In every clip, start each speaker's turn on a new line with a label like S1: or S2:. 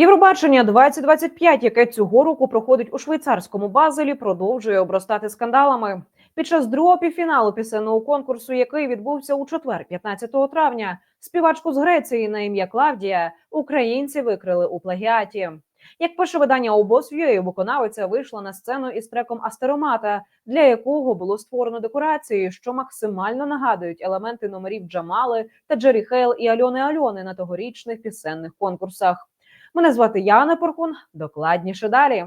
S1: Євробачення 2025, яке цього року проходить у швейцарському базелі, продовжує обростати скандалами. Під час другого півфіналу пісенного конкурсу, який відбувся у четвер, 15 травня, співачку з Греції на ім'я Клавдія українці викрили у плагіаті. Як пише видання обоз.ua, виконавиця вийшла на сцену із треком Астеромата, для якого було створено декорації, що максимально нагадують елементи номерів Джамали та Джері Хейл і Альони Альони на тогорічних пісенних конкурсах. Мене звати Яна Порхун. Докладніше далі.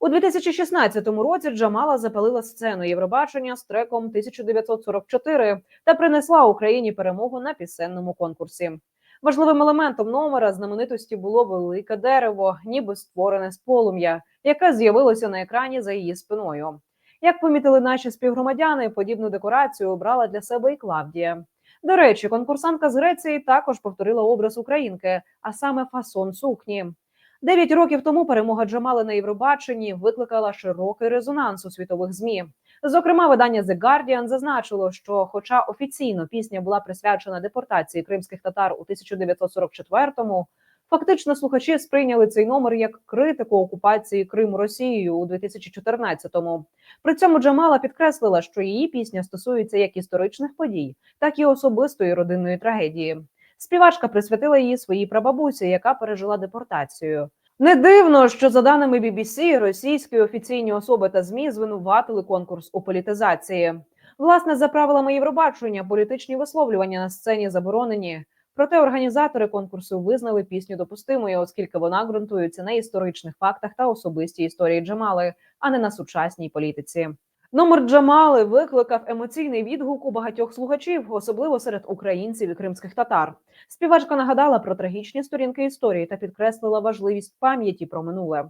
S1: У 2016 році Джамала запалила сцену Євробачення з треком 1944 та принесла Україні перемогу на пісенному конкурсі. Важливим елементом номера знаменитості було велике дерево, ніби створене з полум'я, яке з'явилося на екрані за її спиною. Як помітили наші співгромадяни, подібну декорацію обрала для себе і Клавдія. До речі, конкурсантка з Греції також повторила образ українки, а саме фасон сукні. Дев'ять років тому перемога Джамали на Євробаченні викликала широкий резонанс у світових змі. Зокрема, видання The Guardian зазначило, що, хоча офіційно пісня була присвячена депортації кримських татар у 1944-му, фактично слухачі сприйняли цей номер як критику окупації Криму Росією у 2014-му. При цьому Джамала підкреслила, що її пісня стосується як історичних подій, так і особистої родинної трагедії. Співачка присвятила її своїй прабабусі, яка пережила депортацію. Не дивно, що за даними BBC, російські офіційні особи та змі звинуватили конкурс у політизації. Власне, за правилами Євробачення, політичні висловлювання на сцені заборонені. Проте організатори конкурсу визнали пісню допустимою, оскільки вона ґрунтується на історичних фактах та особистій історії Джамали, а не на сучасній політиці. Номер Джамали викликав емоційний відгук у багатьох слухачів, особливо серед українців і кримських татар. Співачка нагадала про трагічні сторінки історії та підкреслила важливість пам'яті про минуле.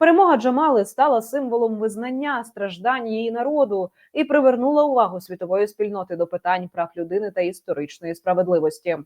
S1: Перемога Джамали стала символом визнання страждань її народу і привернула увагу світової спільноти до питань прав людини та історичної справедливості.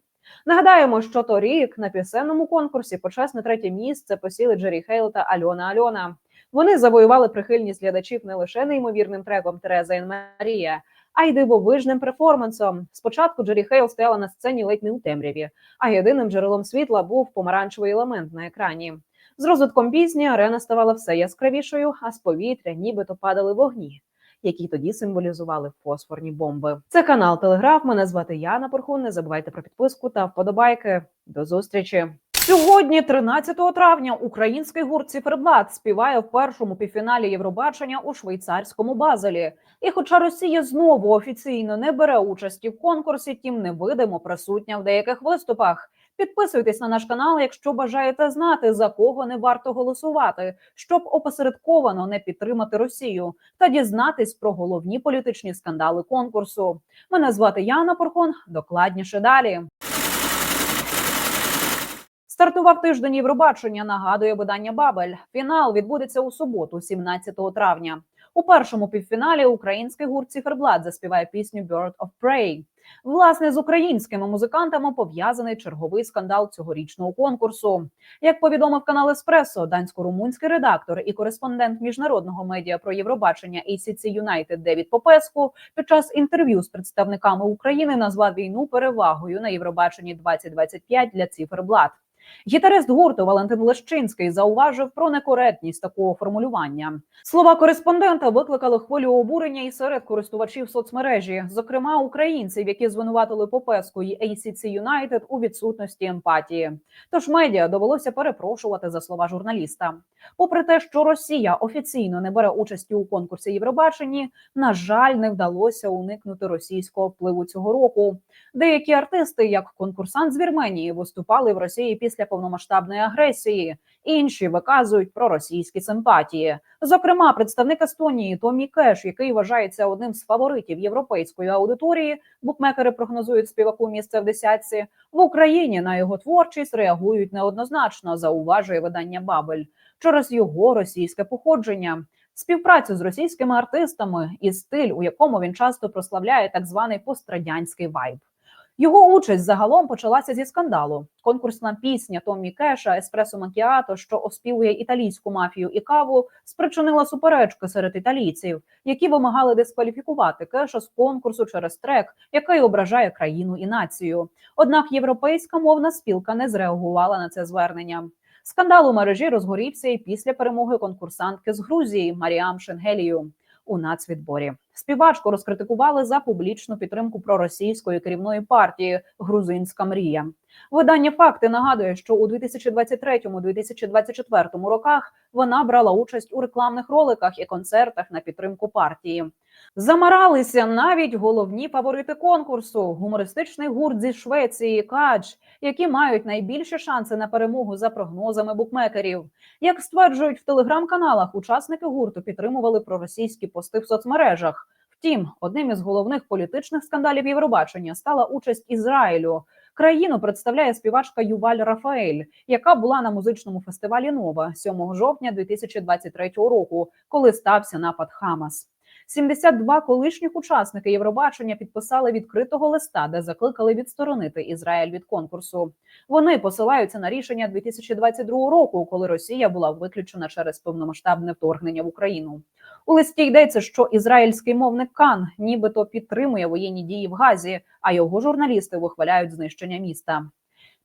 S1: Нагадаємо, що торік на пісенному конкурсі почесне третє місце посіли Джері Хейл та Альона Альона. Вони завоювали прихильність глядачів не лише неймовірним треком Тереза і Марія, а й дивовижним перформансом. Спочатку Джері Хейл стояла на сцені ледь не у темряві, а єдиним джерелом світла був помаранчевий елемент на екрані. З розвитком пісні арена ставала все яскравішою, а з повітря нібито падали вогні, які тоді символізували фосфорні бомби. Це канал Телеграф. Мене звати Яна Порхун. Не забувайте про підписку та вподобайки. До зустрічі. Сьогодні, 13 травня, український гурт Циферблат співає в першому півфіналі Євробачення у швейцарському базелі. І, хоча Росія знову офіційно не бере участі в конкурсі, тім невидимо присутня в деяких виступах. Підписуйтесь на наш канал, якщо бажаєте знати за кого не варто голосувати, щоб опосередковано не підтримати Росію та дізнатись про головні політичні скандали конкурсу. Мене звати Яна Порхон. Докладніше далі. Стартував тиждень Євробачення. Нагадує видання Бабель. Фінал відбудеться у суботу, 17 травня. У першому півфіналі український гурт Циферблат заспіває пісню «Bird of Prey». Власне, з українськими музикантами пов'язаний черговий скандал цьогорічного конкурсу. Як повідомив канал Еспресо, дансько-румунський редактор і кореспондент міжнародного медіа про Євробачення ACC United Девід Попеску під час інтерв'ю з представниками України назвав війну перевагою на Євробаченні 2025 для Циферблат. Гітарист гурту Валентин Лещинський зауважив про некоректність такого формулювання. Слова кореспондента викликали хвилю обурення і серед користувачів соцмережі, зокрема українців, які звинуватили Попеску і ACC United у відсутності емпатії. Тож медіа довелося перепрошувати за слова журналіста. Попри те, що Росія офіційно не бере участі у конкурсі Євробаченні, на жаль, не вдалося уникнути російського впливу цього року. Деякі артисти, як конкурсант з Вірменії, виступали в Росії після повномасштабної агресії. Інші виказують проросійські симпатії. Зокрема, представник Естонії Томі Кеш, який вважається одним з фаворитів європейської аудиторії. Букмекери прогнозують співаку місце в десятці в Україні. На його творчість реагують неоднозначно. Зауважує видання Бабель через його російське походження. Співпрацю з російськими артистами і стиль, у якому він часто прославляє так званий пострадянський вайб. Його участь загалом почалася зі скандалу. Конкурсна пісня Томмі Кеша Еспресо Макіато, що оспівує італійську мафію і каву, спричинила суперечки серед італійців, які вимагали дискваліфікувати Кеша з конкурсу через трек, який ображає країну і націю. Однак європейська мовна спілка не зреагувала на це звернення. Скандал у мережі розгорівся і після перемоги конкурсантки з Грузії Маріам Шенгелію у нацвідборі. Співачку розкритикували за публічну підтримку проросійської керівної партії Грузинська мрія. Видання факти нагадує, що у 2023-2024 роках вона брала участь у рекламних роликах і концертах на підтримку партії. Замаралися навіть головні фаворити конкурсу гумористичний гурт зі Швеції Кадж, які мають найбільші шанси на перемогу за прогнозами букмекерів. Як стверджують в телеграм-каналах, учасники гурту підтримували проросійські пости в соцмережах. Втім, одним із головних політичних скандалів Євробачення стала участь Ізраїлю. Країну представляє співачка Юваль Рафаель, яка була на музичному фестивалі Нова 7 жовтня 2023 року, коли стався напад Хамас. 72 колишніх учасники Євробачення підписали відкритого листа, де закликали відсторонити Ізраїль від конкурсу. Вони посилаються на рішення 2022 року, коли Росія була виключена через повномасштабне вторгнення в Україну. У листі йдеться, що ізраїльський мовник Кан нібито підтримує воєнні дії в Газі, а його журналісти вихваляють знищення міста.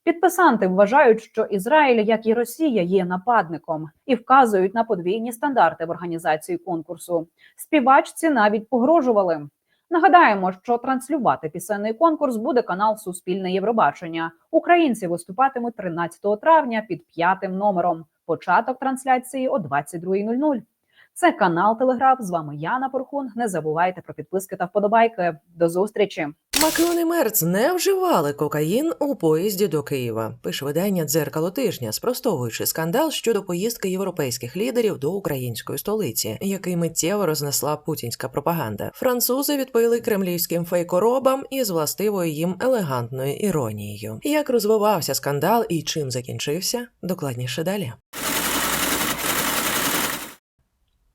S1: Підписанти вважають, що Ізраїль, як і Росія, є нападником і вказують на подвійні стандарти в організації конкурсу. Співачці навіть погрожували. Нагадаємо, що транслювати пісенний конкурс буде канал Суспільне Євробачення. Українці виступатимуть 13 травня під п'ятим номером. Початок трансляції о 22.00. Це канал Телеграф. З вами Яна Порхун. Не забувайте про підписки та вподобайки. До зустрічі.
S2: Макрон і Мерц не вживали кокаїн у поїзді до Києва. Пише видання дзеркало тижня, спростовуючи скандал щодо поїздки європейських лідерів до української столиці, який миттєво рознесла путінська пропаганда. Французи відповіли кремлівським фейкоробам із властивою їм елегантною іронією. Як розвивався скандал і чим закінчився, докладніше далі.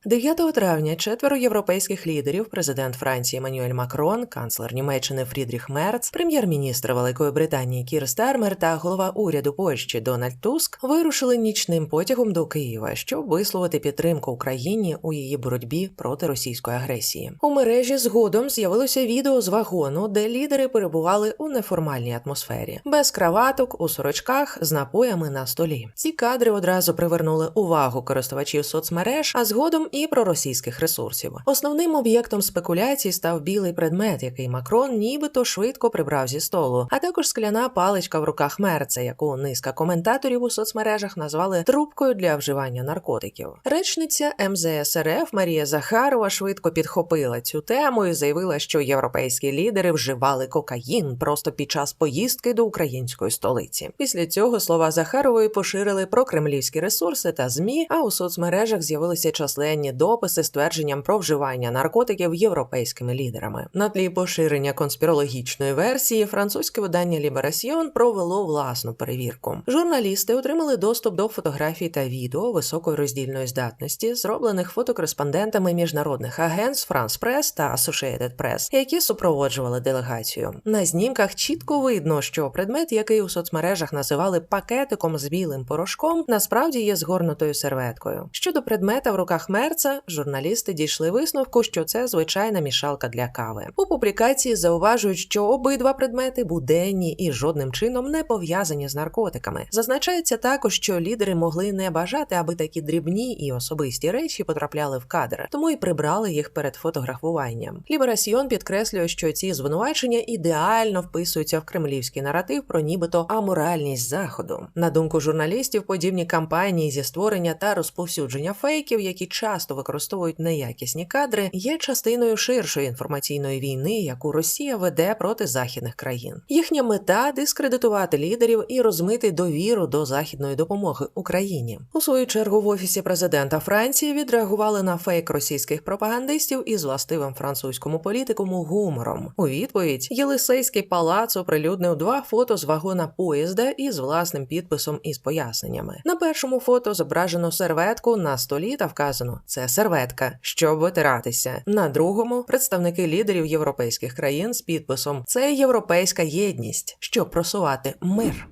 S2: 9 травня четверо європейських лідерів, президент Франції Еммануель Макрон, канцлер Німеччини Фрідріх Мерц, прем'єр-міністр Великої Британії Кір Стармер та голова уряду Польщі Дональд Туск вирушили нічним потягом до Києва, щоб висловити підтримку Україні у її боротьбі проти російської агресії. У мережі згодом з'явилося відео з вагону, де лідери перебували у неформальній атмосфері, без краваток, у сорочках з напоями на столі. Ці кадри одразу привернули увагу користувачів соцмереж, а згодом і проросійських ресурсів. Основним об'єктом спекуляцій став білий предмет, який Макрон нібито швидко прибрав зі столу, а також скляна паличка в руках мерца, яку низка коментаторів у соцмережах назвали трубкою для вживання наркотиків. Речниця МЗС РФ Марія Захарова швидко підхопила цю тему і заявила, що європейські лідери вживали кокаїн просто під час поїздки до української столиці. Після цього слова Захарової поширили про кремлівські ресурси та змі. А у соцмережах з'явилися численні дописи з твердженням про вживання наркотиків європейськими лідерами. На тлі поширення конспірологічної версії французьке видання Ліберасьйон провело власну перевірку. Журналісти отримали доступ до фотографій та відео високої роздільної здатності, зроблених фотокореспондентами міжнародних агентств France Press та Associated Press, які супроводжували делегацію. На знімках чітко видно, що предмет, який у соцмережах називали пакетиком з білим порошком, насправді є згорнутою серветкою. Щодо предмета в руках мерца, журналісти дійшли висновку, що це звичайна мішалка для кави. У публікації зауважують, що обидва предмети буденні і жодним чином не пов'язані з наркотиками. Зазначається також, що лідери могли не бажати, аби такі дрібні і особисті речі потрапляли в кадр, тому і прибрали їх перед фотографуванням. Ліберасьйон підкреслює, що ці звинувачення ідеально вписуються в кремлівський наратив про нібито аморальність заходу. На думку журналістів, подібні кампанії зі створення та розповсюдження фейків, які часто використовують неякісні кадри, є частиною ширшої інформаційної війни, яку Росія веде проти західних країн. Їхня мета дискредитувати лідерів і розмити довіру до західної допомоги Україні. У свою чергу в офісі президента Франції відреагували на фейк російських пропагандистів із властивим французькому політикуму гумором. У відповідь Єлисейський палац оприлюднив два фото з вагона поїзда із власним підписом із поясненнями. На першому фото зображено серветку на столі та вказано це серветка, щоб витиратися. На другому представники лідерів європейських країн з підписом Це європейська єдність, щоб просувати мир.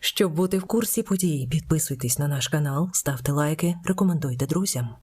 S3: Щоб бути в курсі подій, підписуйтесь на наш канал, ставте лайки, рекомендуйте друзям.